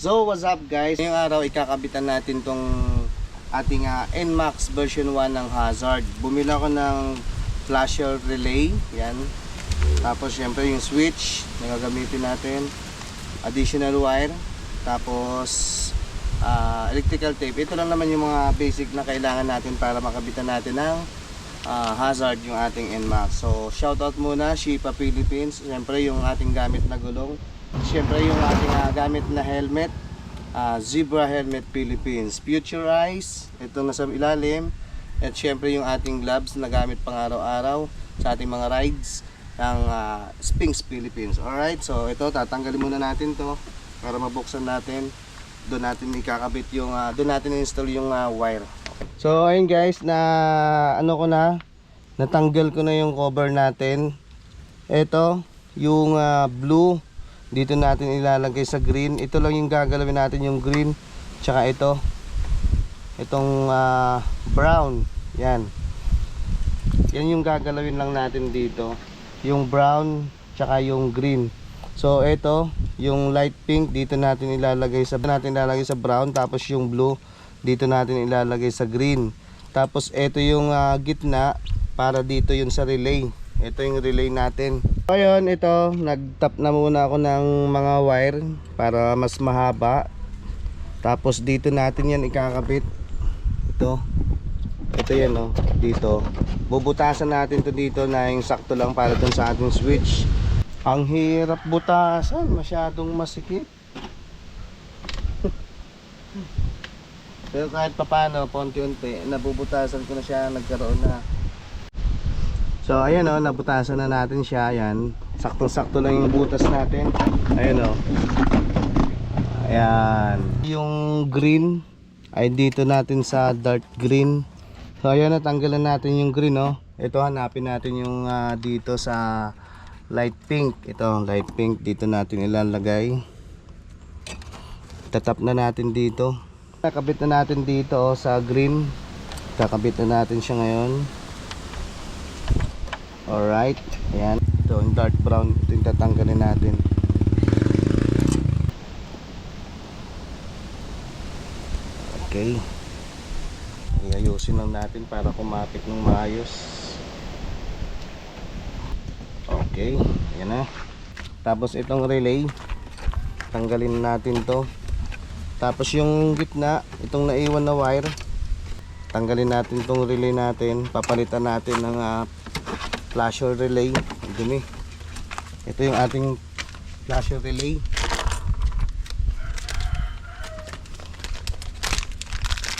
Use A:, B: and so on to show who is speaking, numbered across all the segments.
A: So, what's up guys? Ngayong araw, ikakabitan natin tong ating ah, NMAX version 1 ng Hazard. Bumili ako ng flasher relay. Yan. Tapos, syempre, yung switch na gagamitin natin. Additional wire. Tapos, ah, electrical tape. Ito lang naman yung mga basic na kailangan natin para makabitan natin ng ah, Hazard yung ating NMAX. So, shoutout muna, Shipa Philippines. Syempre, yung ating gamit na gulong. Siyempre yung ating ah, gamit na helmet, ah, Zebra Helmet Philippines. Futurize, ito nasa ilalim. At siyempre yung ating gloves na gamit pang araw-araw sa ating mga rides ng ah, Spinks Philippines. Alright, so ito tatanggalin muna natin to para mabuksan natin. Doon natin ikakabit yung, ah, doon natin install yung ah, wire. So ayun guys, na ano ko na, natanggal ko na yung cover natin. Ito, yung ah, blue dito natin ilalagay sa green. Ito lang yung gagalawin natin yung green tsaka ito. Itong ah, brown. Yan. Yan yung gagalawin lang natin dito. Yung brown tsaka yung green. So ito yung light pink dito natin ilalagay sa natin ilalagay sa brown tapos yung blue dito natin ilalagay sa green. Tapos ito yung ah, gitna para dito yun sa relay ito yung relay natin So ito, nag-tap na muna ako ng mga wire para mas mahaba. Tapos dito natin yan ikakabit. Ito. Ito yan oh, dito. Bubutasan natin to dito na yung sakto lang para dun sa ating switch. Ang hirap butasan, masyadong masikip. Pero kahit papano, ponti-unti, nabubutasan ko na siya, nagkaroon na. So ayan o, nabutasan na natin siya. Ayan. Saktong-sakto lang yung butas natin. Ayan o. Ayan. Yung green ay dito natin sa dark green. So ayan, natanggalan natin yung green o. Ito hanapin natin yung ah, dito sa light pink. Ito, light pink. Dito natin ilalagay. Tatap na natin dito. Nakabit na natin dito oh, sa green. Kakabit na natin siya ngayon. Alright, ayan. Ito yung dark brown. Ito yung tatanggalin natin. Okay. Iayusin lang natin para kumapit ng maayos. Okay, ayan na. Tapos itong relay, tanggalin natin to. Tapos yung gitna, itong naiwan na wire, tanggalin natin itong relay natin. Papalitan natin ng ah, flasher relay. Dumi. Ito yung ating flasher relay.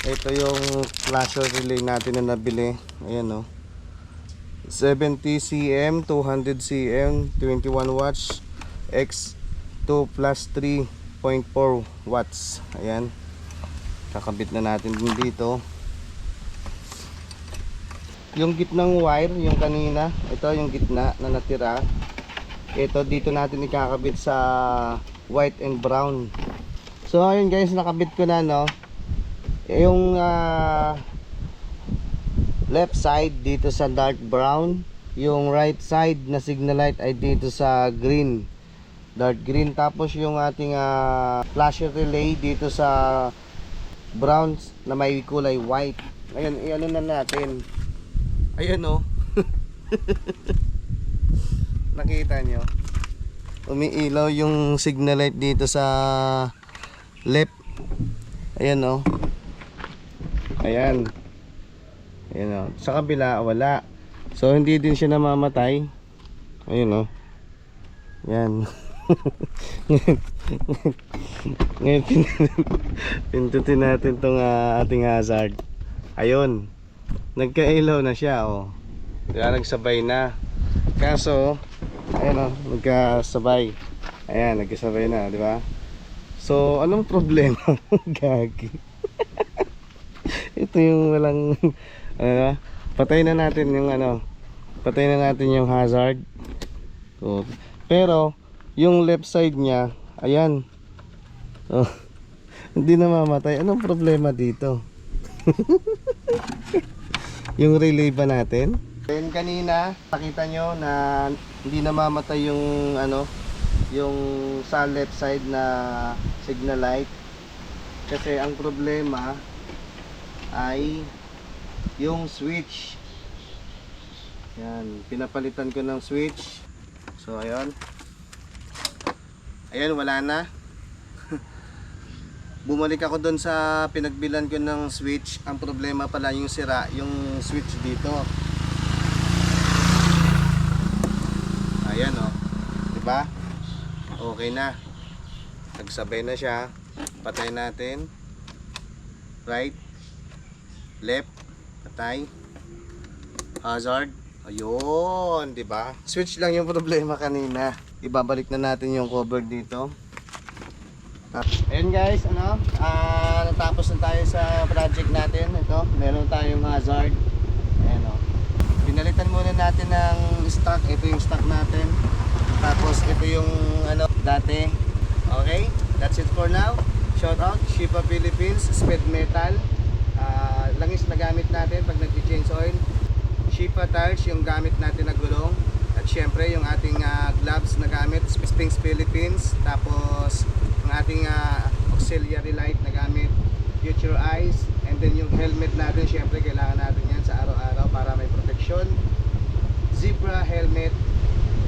A: Ito yung flasher relay natin na nabili. Ayan o 70 cm 200 cm 21 watts x 2 plus 3.4 watts. Ayan. Kakabit na natin din dito yung gitnang wire, yung kanina, ito yung gitna na natira. Ito dito natin ikakabit sa white and brown. So ayun guys, nakabit ko na no. Yung ah, left side dito sa dark brown, yung right side na signal light ay dito sa green. Dark green tapos yung ating ah, flasher relay dito sa brown na may kulay white. Ayun, iano na natin. Ayan o. Nakita nyo. Umiilaw yung signal light dito sa left. Ayan o. Ayan. Ayan o. Sa kabila, wala. So, hindi din siya namamatay. Ayan o. Ayan. Ngayon, pin- pindutin natin tong ah, ating hazard. Ayun nagkailaw na siya oh. Kaya nagsabay na. Kaso ayan oh, nagkasabay. Ayan, nagkasabay na, di ba? So, anong problema? Gagi. Ito yung walang ano, patay na natin yung ano, patay na natin yung hazard. So, pero yung left side niya, ayan. Oh, hindi na mamatay. Anong problema dito? Yung relay ba natin. Then kanina, nakita nyo na hindi namamatay yung ano, yung sa left side na signal light. Kasi ang problema ay yung switch. Yan, pinapalitan ko ng switch. So, ayun. Ayan, wala na. Bumalik ako doon sa pinagbilan ko ng switch. Ang problema pala yung sira, yung switch dito. Ayan oh. 'Di ba? Okay na. Nagsabay na siya. Patay natin. Right. Left. Patay. Hazard. Ayun, 'di ba? Switch lang yung problema kanina. Ibabalik na natin yung cover dito. Ayun guys, ano? Ah, natapos na tayo sa project natin. Ito, meron tayong hazard. Ayan oh. Pinalitan muna natin ng stock. Ito yung stock natin. Tapos ito yung ano dati. Okay? That's it for now. Shout out Shipa Philippines, Speed Metal. Ah, langis na gamit natin pag nag-change oil. Shipa tires yung gamit natin na gulong. At syempre yung ating ah, gloves na gamit, Spings Philippines. Tapos yung ating ah, auxiliary light na gamit, Future Eyes. And then yung helmet natin, syempre kailangan natin yan sa araw-araw para may protection. Zebra Helmet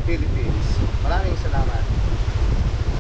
A: Philippines. Maraming salamat.